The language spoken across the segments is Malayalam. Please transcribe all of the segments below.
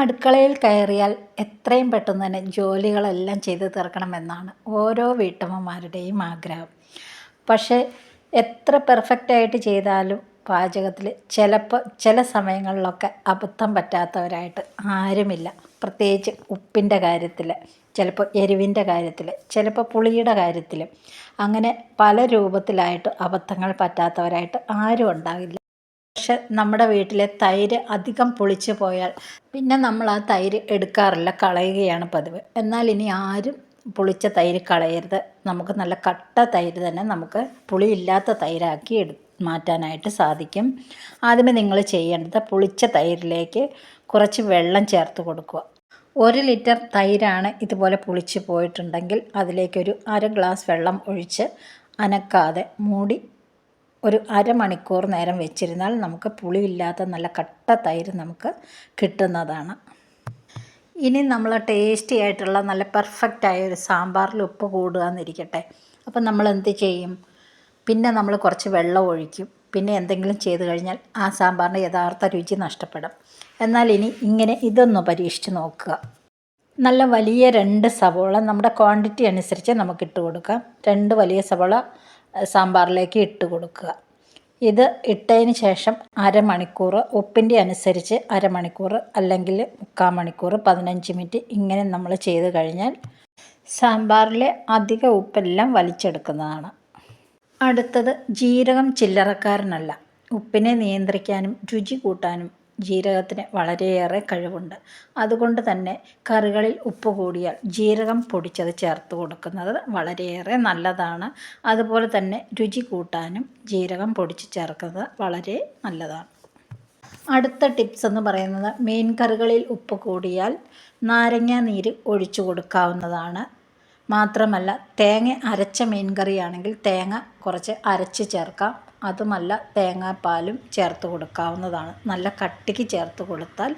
അടുക്കളയിൽ കയറിയാൽ എത്രയും പെട്ടെന്ന് തന്നെ ജോലികളെല്ലാം ചെയ്ത് തീർക്കണമെന്നാണ് ഓരോ വീട്ടമ്മമാരുടെയും ആഗ്രഹം. പക്ഷേ എത്ര പെർഫെക്റ്റായിട്ട് ചെയ്താലും പാചകത്തിൽ ചിലപ്പോൾ ചില സമയങ്ങളിലൊക്കെ അബദ്ധം പറ്റാത്തവരായിട്ട് ആരുമില്ല. പ്രത്യേകിച്ച് ഉപ്പിന്റെ കാര്യത്തിൽ ചിലപ്പോൾ എരിവിന്റെ കാര്യത്തിൽ ചിലപ്പോൾ പുളിയുടെ കാര്യത്തിൽ. അങ്ങനെ പല രൂപത്തിലായിട്ട് അബദ്ധങ്ങൾ പറ്റാത്തവരായിട്ട് ആരും ഉണ്ടാകില്ല. പക്ഷെ നമ്മുടെ വീട്ടിലെ തൈര് അധികം പൊളിച്ചു പോയാൽ പിന്നെ നമ്മൾ ആ തൈര് എടുക്കാറില്ല കളയുകയാണ് പതിവ്. എന്നാൽ ഇനി ആരും പുളിച്ച തൈര് കളയരുത്. നമുക്ക് നല്ല കട്ട തൈര് തന്നെ നമുക്ക് പുളിയില്ലാത്ത തൈരാക്കി എടു മാറ്റാനായിട്ട് സാധിക്കും. ആദ്യമേ നിങ്ങൾ ചെയ്യേണ്ടത് പുളിച്ച തൈരിലേക്ക് കുറച്ച് വെള്ളം ചേർത്ത് കൊടുക്കുക. ഒരു ലിറ്റർ തൈരാണ് ഇതുപോലെ പുളിച്ച് പോയിട്ടുണ്ടെങ്കിൽ അതിലേക്കൊരു അര ഗ്ലാസ് വെള്ളം ഒഴിച്ച് അനക്കാതെ മൂടി ഒരു അരമണിക്കൂർ നേരം വെച്ചിരുന്നാൽ നമുക്ക് പുളിയില്ലാത്ത നല്ല കട്ട തൈര് നമുക്ക് കിട്ടുന്നതാണ്. ഇനി നമ്മൾ ടേസ്റ്റി ആയിട്ടുള്ള നല്ല പെർഫെക്റ്റ് ആയ ഒരു സാമ്പാറിൽ ഉപ്പ് കൂടുക എന്നിരിക്കട്ടെ അപ്പം നമ്മൾ എന്ത് ചെയ്യും? പിന്നെ നമ്മൾ കുറച്ച് വെള്ളം ഒഴിക്കും. പിന്നെ എന്തെങ്കിലും ചെയ്തു കഴിഞ്ഞാൽ ആ സാമ്പാറിന്റെ യഥാർത്ഥ രുചി നഷ്ടപ്പെടും. എന്നാൽ ഇനി ഇങ്ങനെ ഇതൊന്ന് പരീക്ഷിച്ച് നോക്കുക. നല്ല വലിയ രണ്ട് സവോള നമ്മുടെ ക്വാണ്ടിറ്റി അനുസരിച്ച് നമുക്ക് ഇട്ട് കൊടുക്കാം. രണ്ട് വലിയ സവോള സാമ്പാറിലേക്ക് ഇട്ട് കൊടുക്കുക. ഇത് ഇട്ടതിന് ശേഷം അരമണിക്കൂർ ഉപ്പിന്റെ അനുസരിച്ച് അരമണിക്കൂർ അല്ലെങ്കിൽ മുക്കാൽ മണിക്കൂർ പതിനഞ്ച് മിനിറ്റ് ഇങ്ങനെ നമ്മൾ ചെയ്ത് കഴിഞ്ഞാൽ സാമ്പാറിലെ അധിക ഉപ്പെല്ലാം വലിച്ചെടുക്കുന്നതാണ്. അടുത്തത് ജീരകം ചില്ലറക്കാരനല്ല. ഉപ്പിനെ നിയന്ത്രിക്കാനും രുചി കൂട്ടാനും ജീരകത്തിന് വളരെയേറെ കഴിവുണ്ട്. അതുകൊണ്ട് തന്നെ കറികളിൽ ഉപ്പ് കൂടിയാൽ ജീരകം പൊടിച്ചത് ചേർത്ത് കൊടുക്കുന്നത് വളരെയേറെ നല്ലതാണ്. അതുപോലെ തന്നെ രുചി കൂട്ടാനും ജീരകം പൊടിച്ച് ചേർക്കുന്നത് വളരെ നല്ലതാണ്. അടുത്ത ടിപ്സ് എന്ന് പറയുന്നത് മീൻ കറികളിൽ ഉപ്പ് കൂടിയാൽ നാരങ്ങ നീര് ഒഴിച്ചു കൊടുക്കാവുന്നതാണ്. മാത്രമല്ല തേങ്ങ അരച്ച മീൻ കറിയാണെങ്കിൽ തേങ്ങ കുറച്ച് അരച്ച് ചേർക്കാം. അതുമല്ല തേങ്ങാപ്പാലും ചേർത്ത് കൊടുക്കാവുന്നതാണ്. നല്ല കട്ടിക്ക് ചേർത്ത് കൊടുത്താൽ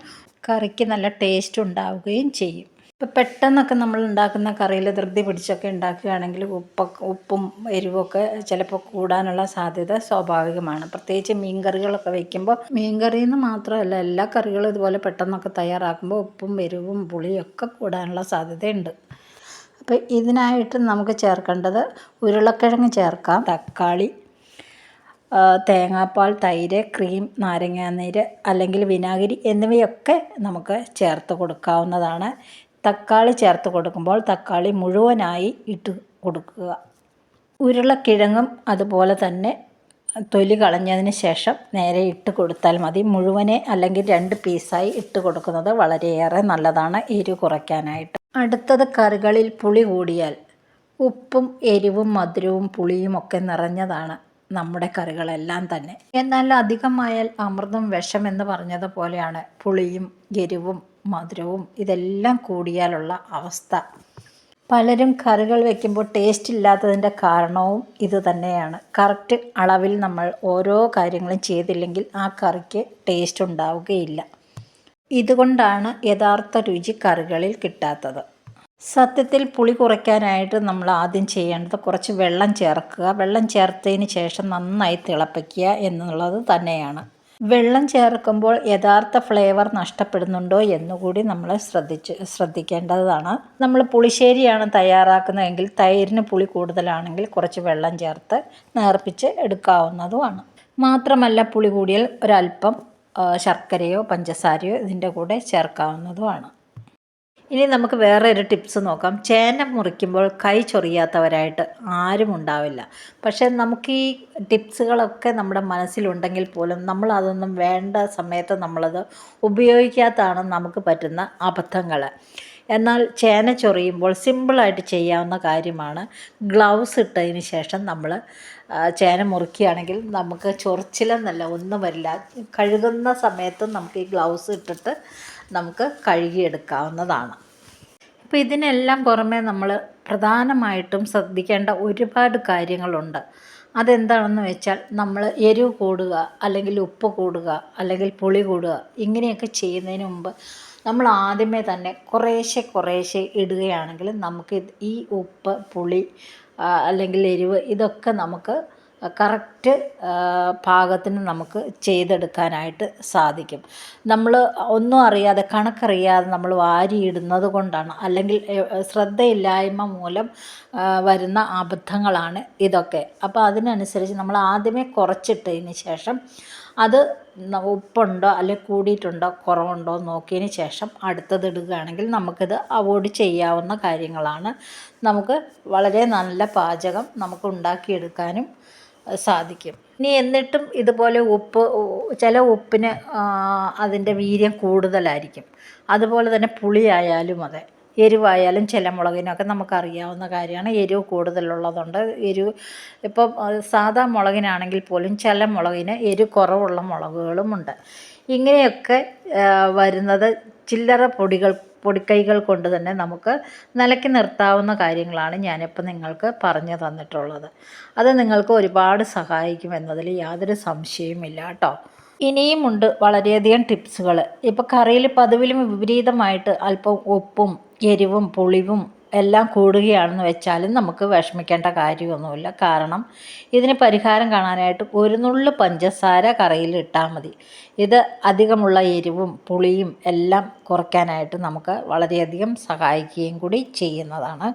കറിക്ക് നല്ല ടേസ്റ്റ് ഉണ്ടാവുകയും ചെയ്യും. ഇപ്പം പെട്ടെന്നൊക്കെ നമ്മൾ ഉണ്ടാക്കുന്ന കറിയിൽ ധൃതി പിടിച്ചൊക്കെ ഉണ്ടാക്കുകയാണെങ്കിൽ ഉപ്പ ഉപ്പും എരിവൊക്കെ ചിലപ്പോൾ കൂടാനുള്ള സാധ്യത സ്വാഭാവികമാണ്. പ്രത്യേകിച്ച് മീൻ കറികളൊക്കെ വയ്ക്കുമ്പോൾ മീൻ നിന്ന് മാത്രമല്ല എല്ലാ കറികളും ഇതുപോലെ പെട്ടെന്നൊക്കെ തയ്യാറാക്കുമ്പോൾ ഉപ്പും എരിവും പുളിയൊക്കെ കൂടാനുള്ള സാധ്യതയുണ്ട്. അപ്പോൾ ഇതിനായിട്ട് നമുക്ക് ചേർക്കേണ്ടത് ഉരുളക്കിഴങ്ങ് ചേർക്കാം. തക്കാളി തേങ്ങാപ്പാൽ തൈര് ക്രീം നാരങ്ങാനീര് അല്ലെങ്കിൽ വിനാഗിരി എന്നിവയൊക്കെ നമുക്ക് ചേർത്ത് കൊടുക്കാവുന്നതാണ്. തക്കാളി ചേർത്ത് കൊടുക്കുമ്പോൾ തക്കാളി മുഴുവനായി ഇട്ട് കൊടുക്കുക. ഉരുളക്കിഴങ്ങും അതുപോലെ തന്നെ തൊലി കളഞ്ഞതിന് ശേഷം നേരെ ഇട്ട് കൊടുത്താൽ മതി. മുഴുവനെ അല്ലെങ്കിൽ രണ്ട് പീസായി ഇട്ട് കൊടുക്കുന്നത് വളരെയേറെ നല്ലതാണ് എരിവ് കുറയ്ക്കാനായിട്ട്. അടുത്തത് കറികളിൽ പുളി കൂടിയാൽ ഉപ്പും എരിവും മധുരവും പുളിയും ഒക്കെ നിറഞ്ഞതാണ്. നമ്മുടെ കറികളെല്ലാം തന്നെ. എന്നാൽ അധികമായാൽ അമൃതം വിഷം എന്ന് പറഞ്ഞതുപോലെയാണ് പുളിയും എരിവും മധുരവും ഇതെല്ലാം കൂടിയാലുള്ള അവസ്ഥ. പലരും കറികൾ വെക്കുമ്പോൾ ടേസ്റ്റ് ഇല്ലാത്തതിന്റെ കാരണവും ഇത് തന്നെയാണ്. കറക്റ്റ് അളവിൽ നമ്മൾ ഓരോ കാര്യങ്ങളും ചെയ്തില്ലെങ്കിൽ ആ കറിക്ക് ടേസ്റ്റ് ഉണ്ടാവുകയില്ല. ഇതുകൊണ്ടാണ് യഥാർത്ഥ രുചി കറികളിൽ കിട്ടാത്തത്. സത്യത്തിൽ പുളി കുറയ്ക്കാനായിട്ട് നമ്മൾ ആദ്യം ചെയ്യേണ്ടത് കുറച്ച് വെള്ളം ചേർക്കുക. വെള്ളം ചേർത്തതിന് ശേഷം നന്നായി തിളപ്പിക്കുക എന്നുള്ളത് തന്നെയാണ്. വെള്ളം ചേർക്കുമ്പോൾ യഥാർത്ഥ ഫ്ലേവർ നഷ്ടപ്പെടുന്നുണ്ടോ എന്നുകൂടി നമ്മൾ ശ്രദ്ധിച്ച് ശ്രദ്ധിക്കേണ്ടതാണ്. നമ്മൾ പുളിശ്ശേരിയാണ് തയ്യാറാക്കുന്നതെങ്കിൽ തൈരിന് പുളി കൂടുതലാണെങ്കിൽ കുറച്ച് വെള്ളം ചേർത്ത് നേർപ്പിച്ച് എടുക്കാവുന്നതുമാണ്. മാത്രമല്ല പുളി കൂടിയാൽ ഒരല്പം ശർക്കരയോ പഞ്ചസാരയോ ഇതിന്റെ കൂടെ ചേർക്കാവുന്നതുമാണ്. ഇനി നമുക്ക് വേറെ ഒരു ടിപ്സ് നോക്കാം. ചേന മുറിക്കുമ്പോൾ കൈ ചൊറിയാത്തവരായിട്ട് ആരും ഉണ്ടാവില്ല. പക്ഷേ നമുക്ക് ഈ ടിപ്സുകളൊക്കെ നമ്മുടെ മനസ്സിലുണ്ടെങ്കിൽ പോലും നമ്മൾ അതൊന്നും വേണ്ട സമയത്ത് നമ്മളത് ഉപയോഗിക്കാത്തതാണ് നമുക്ക് പറ്റുന്ന അബദ്ധങ്ങൾ. എന്നാൽ ചേന ചൊറിയുമ്പോൾ സിമ്പിളായിട്ട് ചെയ്യാവുന്ന കാര്യമാണ് ഗ്ലൗസ് ഇട്ടതിന് ശേഷം നമ്മൾ ചേന മുറിക്കുകയാണെങ്കിൽ നമുക്ക് ചൊറിച്ചിലെന്നല്ല ഒന്നും വരില്ല. കഴുകുന്ന സമയത്തും നമുക്ക് ഈ ഗ്ലൗസ് ഇട്ടിട്ട് നമുക്ക് കഴുകിയെടുക്കാവുന്നതാണ്. അപ്പോൾ ഇതിനെല്ലാം പുറമെ നമ്മൾ പ്രധാനമായിട്ടും ശ്രദ്ധിക്കേണ്ട ഒരുപാട് കാര്യങ്ങളുണ്ട്. അതെന്താണെന്ന് വെച്ചാൽ നമ്മൾ എരിവ് കൂടുക അല്ലെങ്കിൽ ഉപ്പ് കൂടുക അല്ലെങ്കിൽ പുളി കൂടുക ഇങ്ങനെയൊക്കെ ചെയ്യുന്നതിന് മുമ്പ് നമ്മൾ ആദ്യമേ തന്നെ കുറേശ്ശെ കുറേശ്ശെ ഇടുകയാണെങ്കിൽ നമുക്ക് ഈ ഉപ്പ് പുളി അല്ലെങ്കിൽ എരിവ് ഇതൊക്കെ നമുക്ക് കറക്റ്റ് പാകത്തിന് നമുക്ക് ചെയ്തെടുക്കാനായിട്ട് സാധിക്കും. നമ്മൾ ഒന്നും അറിയാതെ കണക്കറിയാതെ നമ്മൾ വാരിയിടുന്നത് കൊണ്ടാണ്. അല്ലെങ്കിൽ ശ്രദ്ധയില്ലായ്മ മൂലം വരുന്ന അബദ്ധങ്ങളാണ് ഇതൊക്കെ. അപ്പോൾ അതിനനുസരിച്ച് നമ്മൾ ആദ്യമേ കുറച്ചിട്ടതിന് ശേഷം അത് ഉപ്പുണ്ടോ അല്ലെങ്കിൽ കൂടിയിട്ടുണ്ടോ കുറവുണ്ടോ നോക്കിയതിന് ശേഷം അടുത്തത് ഇടുകയാണെങ്കിൽ നമുക്കിത് അവോയ്ഡ് ചെയ്യാവുന്ന കാര്യങ്ങളാണ്. നമുക്ക് വളരെ നല്ല പാചകം നമുക്ക് ഉണ്ടാക്കിയെടുക്കാനും സാധിക്കും. ഇനി എന്നിട്ടും ഇതുപോലെ ഉപ്പ് ചില ഉപ്പിന് അതിന്റെ വീര്യം കൂടുതലായിരിക്കും. അതുപോലെ തന്നെ പുളിയായാലും അതെ. എരിവായാലും ചില മുളകിനൊക്കെ നമുക്കറിയാവുന്ന കാര്യമാണ്. എരിവ് കൂടുതലുള്ളതുണ്ട് എരിവ് ഇപ്പം സാധാ മുളകിനാണെങ്കിൽ പോലും ചില മുളകിന് എരിവ് കുറവുള്ള മുളകുകളുമുണ്ട് ഇങ്ങനെയൊക്കെ വരുന്നത് ചില്ലറ പൊടികൾ പൊടിക്കൈകൾ കൊണ്ട് തന്നെ നമുക്ക് നിലയ്ക്ക് നിർത്താവുന്ന കാര്യങ്ങളാണ് ഞാനിപ്പോൾ നിങ്ങൾക്ക് പറഞ്ഞു തന്നിട്ടുള്ളത്. അത് നിങ്ങൾക്ക് ഒരുപാട് സഹായിക്കും എന്നതിൽ യാതൊരു സംശയവുമില്ല കേട്ടോ. ഇനിയുമുണ്ട് വളരെയധികം ടിപ്സുകൾ. ഇപ്പോൾ കറിയിൽ പതിവിലും വിപരീതമായിട്ട് അല്പം ഉപ്പും എരിവും പുളിവും എല്ലാം കൂടുകയാണെന്ന് വെച്ചാലും നമുക്ക് വിഷമിക്കേണ്ട കാര്യമൊന്നുമില്ല. കാരണം ഇതിന് പരിഹാരം കാണാനായിട്ട് ഒരു നുള്ളു പഞ്ചസാര കറിയിൽ ഇട്ടാൽ മതി. ഇത് അധികമുള്ള എരിവും പുളിയും എല്ലാം കുറയ്ക്കാനായിട്ട് നമുക്ക് വളരെയധികം സഹായിക്കുകയും കൂടി ചെയ്യുന്നതാണ്.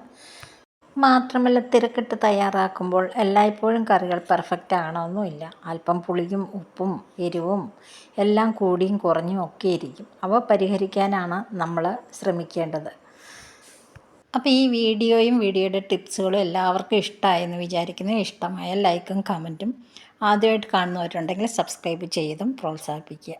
മാത്രമല്ല തിരക്കിട്ട് തയ്യാറാക്കുമ്പോൾ എല്ലായ്പ്പോഴും കറികൾ പെർഫെക്റ്റ് ആണോന്നുമില്ല. അല്പം പുളിയും ഉപ്പും എരിവും എല്ലാം കൂടിയും കുറഞ്ഞും ഒക്കെ ഇരിക്കും. അവ പരിഹരിക്കാനാണ് നമ്മൾ ശ്രമിക്കേണ്ടത്. അപ്പോൾ ഈ വീഡിയോയും വീഡിയോയുടെ ടിപ്സുകളും എല്ലാവർക്കും ഇഷ്ടമായെന്ന് വിചാരിക്കുന്നു. ഇഷ്ടമായ ലൈക്കും കമന്റും ആദ്യമായിട്ട് കാണുന്നവരുണ്ടെങ്കിൽ സബ്സ്ക്രൈബ് ചെയ്തും പ്രോത്സാഹിപ്പിക്കുക.